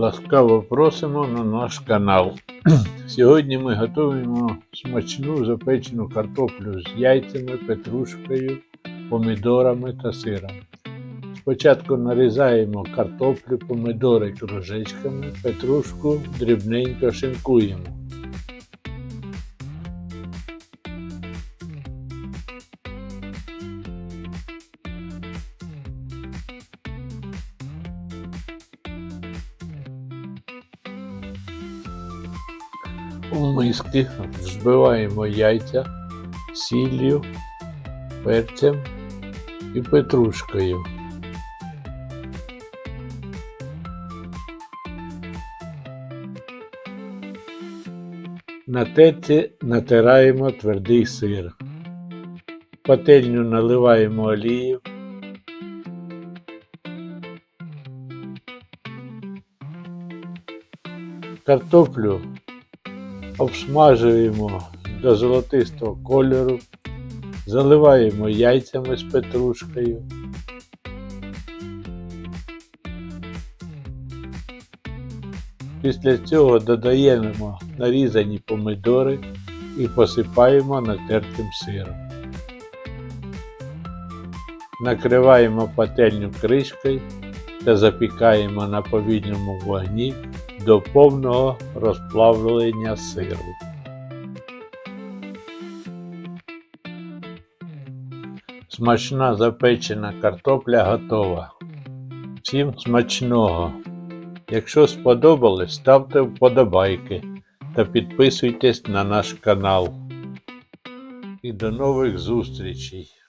Ласкаво просимо на наш канал. Сьогодні ми готуємо смачну запечену картоплю з яйцями, петрушкою, помідорами та сиром. Спочатку нарізаємо картоплю, помідори кружечками, петрушку дрібненько шинкуємо. У миски збиваємо яйця сіллю, перцем і петрушкою. На терці натираємо твердий сир. В Пательню наливаємо олію. Картоплю обсмажуємо до золотистого кольору, заливаємо яйцями з петрушкою. Після цього додаємо нарізані помидори і посипаємо натертим сиром. Накриваємо пательню кришкою та запікаємо на повільному вогні до повного розплавлення сиру. Смачна запечена картопля готова. Всім смачного! Якщо сподобалось, ставте вподобайки та підписуйтесь на наш канал. І до нових зустрічей!